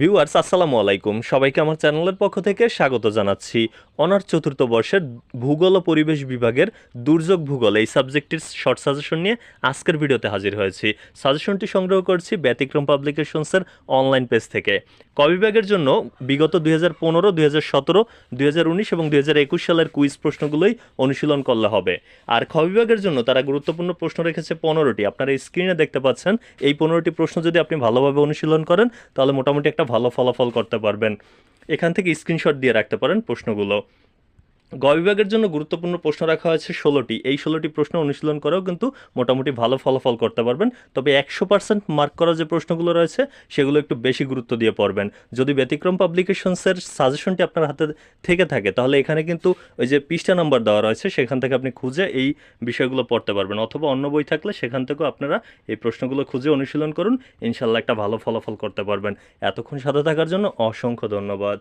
Viewers, আসসালামু আলাইকুম। সবাইকে আমার চ্যানেলের পক্ষ থেকে স্বাগত জানাচ্ছি। অনার চতুর্থ বর্ষের ভূগোল ও পরিবেশ বিভাগের দুর্যোগ ভূগোল এই সাবজেক্টটির শর্ট সাজেশন নিয়ে আজকের ভিডিওতে হাজির হয়েছি। সাজেশনটি সংগ্রহ করছি ব্যতিক্রম পাবলিকেশনসের অনলাইন পেজ থেকে। ক বিভাগের জন্য বিগত দুই হাজার পনেরো, দুই হাজার সতেরো, দুই হাজার উনিশ এবং দুই হাজার একুশ সালের কুইজ প্রশ্নগুলোই অনুশীলন করলে হবে। আর খ বিভাগের জন্য তারা গুরুত্বপূর্ণ প্রশ্ন রেখেছে পনেরোটি। আপনারা স্ক্রিনে দেখতে পাচ্ছেন, এই পনেরোটি প্রশ্ন যদি আপনি ভালোভাবে অনুশীলন করেন, তাহলে মোটামুটি একটা ভালো ফলাফল করতে পারবেন। এখান থেকে স্ক্রিনশট দিয়ে রাখতে পারেন প্রশ্নগুলো। গ বিভাগের জন্য গুরুত্বপূর্ণ প্রশ্ন রাখা হয়েছে ষোলোটি। এই ষোলোটি প্রশ্ন অনুশীলন করেও কিন্তু মোটামুটি ভালো ফলাফল করতে পারবেন। তবে একশো পার্সেন্ট মার্ক করা যে প্রশ্নগুলো রয়েছে, সেগুলো একটু বেশি গুরুত্ব দিয়ে পড়বেন। যদি ব্যতিক্রম পাবলিকেশনসের সাজেশনটি আপনার হাতে থেকে থাকে, তাহলে এখানে কিন্তু ওই যে পৃষ্ঠা নাম্বার দেওয়া রয়েছে, সেখান থেকে আপনি খুঁজে এই বিষয়গুলো পড়তে পারবেন। অথবা অন্য বই থাকলে সেখান থেকেও আপনারা এই প্রশ্নগুলো খুঁজে অনুশীলন করুন। ইনশাল্লাহ একটা ভালো ফলাফল করতে পারবেন। এতক্ষণ সাথে থাকার জন্য অসংখ্য ধন্যবাদ।